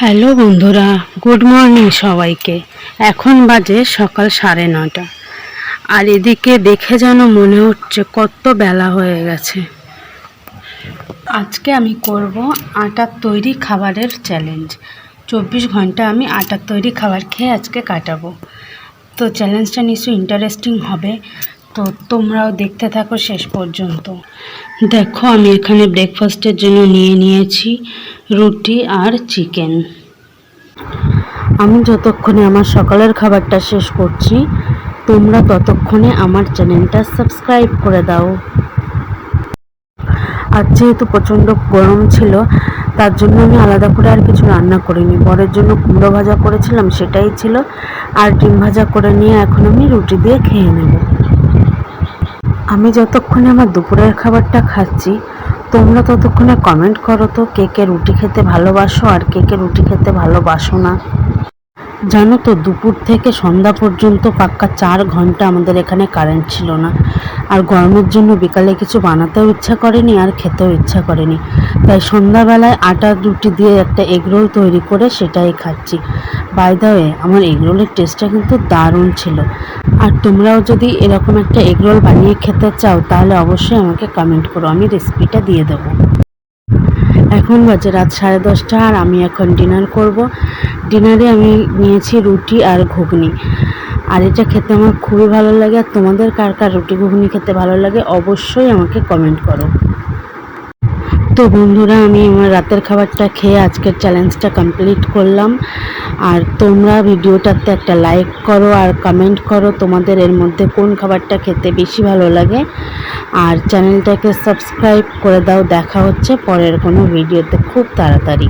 Hello বন্ধুরা, good morning সবাইকে। এখন বাজে সকাল সাড়ে নটা আর এদিকে দেখে যেন মনে হচ্ছে কত বেলা হয়ে গেছে। আজকে আমি করব আটার তৈরি খাবারের চ্যালেঞ্জ চব্বিশ ঘণ্টা আমি আটার তৈরি খাবার খেয়ে আজকে কাটাবো। তো চ্যালেঞ্জটা নিশ্চয়ই ইন্টারেস্টিং হবে। তো তোমরাও দেখতে থাকো শেষ পর্যন্ত। দেখো, আমি এখানে ব্রেকফাস্টের জন্য নিয়ে নিয়েছি রুটি আর চিকেন আমি যতক্ষণে আমার সকালের খাবারটা শেষ করছি, তোমরা ততক্ষণে আমার চ্যানেলটা সাবস্ক্রাইব করে দাও। আর যেহেতু প্রচণ্ড গরম ছিল, তার জন্য আমি আলাদা করে আর কিছু রান্না করিনি। বরের জন্য কুমড়ো ভাজা করেছিলাম, সেটাই ছিল। আর ডিম ভাজা করে নিয়ে এখন আমি রুটি দিয়ে খেয়ে নেব। আমি যতক্ষণে আমার দুপুরের খাবারটা খাচ্ছি, তোমরা ততক্ষণে কমেন্ট করো তো কে কে রুটি খেতে ভালোবাসো আর কে কে রুটি খেতে ভালোবাসো না। জানো তো, দুপুর থেকে সন্ধ্যা পর্যন্ত পাক্কা চার ঘণ্টা আমাদের এখানে কারেন্ট ছিল না। আর গরমের জন্য বিকালে কিছু বানাতেও ইচ্ছা করেনি আর খেতেও ইচ্ছা করেনি। তাই সন্ধ্যাবেলায় আটার রুটি দিয়ে একটা এগরোল তৈরি করে সেটাই খাচ্ছি। বাই দ্য ওয়ে আমার এগরোলের টেস্টটা কিন্তু দারুণ ছিল। আর তোমরাও যদি এরকম একটা এগরোল বানিয়ে খেতে চাও, তাহলে অবশ্যই আমাকে কমেন্ট করো, আমি রেসিপিটা দিয়ে দেবো। এখন বাজে রাত সাড়ে দশটা আর আমি এখন ডিনার করব। ডিনারে আমি নিয়েছি রুটি আর ঘুগনি। আর এটা খেতে আমার খুবই ভালো লাগে। আর তোমাদের কার কার রুটি ঘুগনি খেতে ভালো লাগে অবশ্যই আমাকে কমেন্ট করো। তো বন্ধুরা, আমি আমার রাতের খাবারটা খেয়ে আজকের চ্যালেঞ্জটা কমপ্লিট করলাম। আর তোমরা ভিডিওটাতে একটা লাইক করো আর কমেন্ট করো তোমাদের এর মধ্যে কোন খাবারটা খেতে বেশি ভালো লাগে। আর চ্যানেলটাকে সাবস্ক্রাইব করে দাও, দেখা হচ্ছে পরের কোনো ভিডিওতে খুব তাড়াতাড়ি।